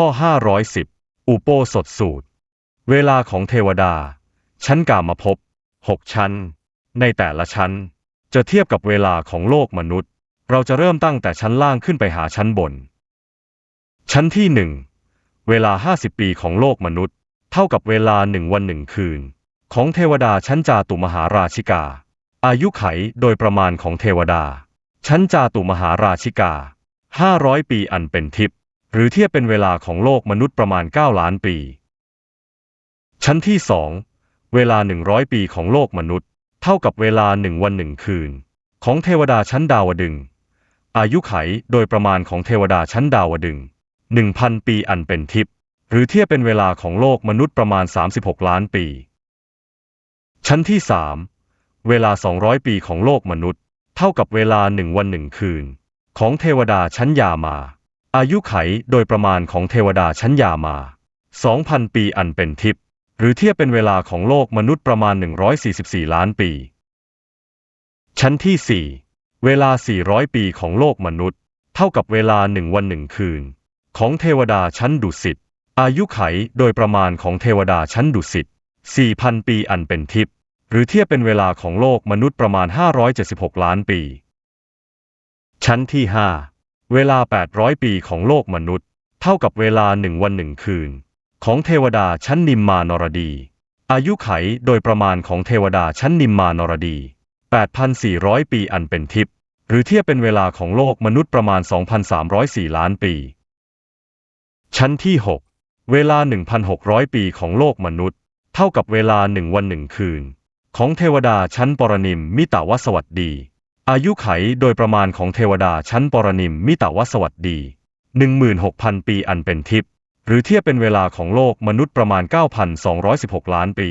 ข้อ 510 อุโปสถสูตร เวลาของเทวดา ชั้นกามภพหกชั้น ในแต่ละชั้น จะเทียบกับเวลาของโลกมนุษย์ เราจะเริ่มตั้งแต่ชั้นล่างขึ้นไปหาชั้นบน ชั้นที่หนึ่งเวลา 50 ปีของโลกมนุษย์ เท่ากับเวลาหนึ่งวันหนึ่งคืน ของเทวดาชั้นจาตุมหาราชิกา อายุไขโดยประมาณของเทวดา ชั้นจาตุมหาราชิกา 500 ปีอันเป็นทิพย์ หรือเทียบเป็นเวลาของโลกมนุษย์ประมาณ 9 ล้านปี ชั้นที่สองเวลา 100 ปีของโลกมนุษย์ เท่ากับเวลาหนึ่งวันหนึ่งคืน ของเทวดาชั้นดาวดึง อายุไขโดยประมาณของเทวดาชั้นดาวดึงหนึ่งพันปีอันเป็นทิพย์หรือเทียบเป็นเวลาของโลกมนุษย์ประมาณ 36 ล้านปี ชั้นที่สามเวลา 200 ปีของโลกมนุษย์ เท่ากับเวลาหนึ่งวันหนึ่งคืน ของเทวดาชั้นยามา อายุไขโดยประมาณของเทวดาชั้นยามา 2,000 ปีอันเป็นทิพย์หรือเทียบเป็นเวลาของโลกมนุษย์ประมาณ 144 ล้านปี ชั้นที่ 4 เวลา 400 ปีของโลกมนุษย์ เท่ากับเวลาหนึ่งวันหนึ่งคืน ของเทวดาชั้นดุสิต อายุไขโดยประมาณของเทวดาชั้นดุสิต 4,000 ปีอันเป็นทิพย์หรือเทียบเป็นเวลาของโลกมนุษย์ประมาณ 576 ล้านปี ชั้นที่ 5 เวลา 800 ปีของโลกมนุษย์ เท่ากับเวลาหนึ่งวันหนึ่งคืน ของเทวดาชั้นนิมมานรดี อายุไขโดยประมาณของเทวดาชั้นนิมมานรดี 8,400 ปีอันเป็นทิพย์หรือเทียบเป็นเวลาของโลกมนุษย์ประมาณ 2,304 ล้านปี ชั้นที่ 6 เวลา 1,600 ปีของโลกมนุษย์ เท่ากับเวลาหนึ่งวันหนึ่งคืน ของเทวดาชั้นปรนิมมิตาวสวัสดี อายุไขโดยประมาณของเทวดาชั้นปรนิมมิตาวสวัสดี 16,000 ปีอันเป็นทิพย์หรือเทียบเป็นเวลาของโลกมนุษย์ประมาณ 9,216 ล้านปี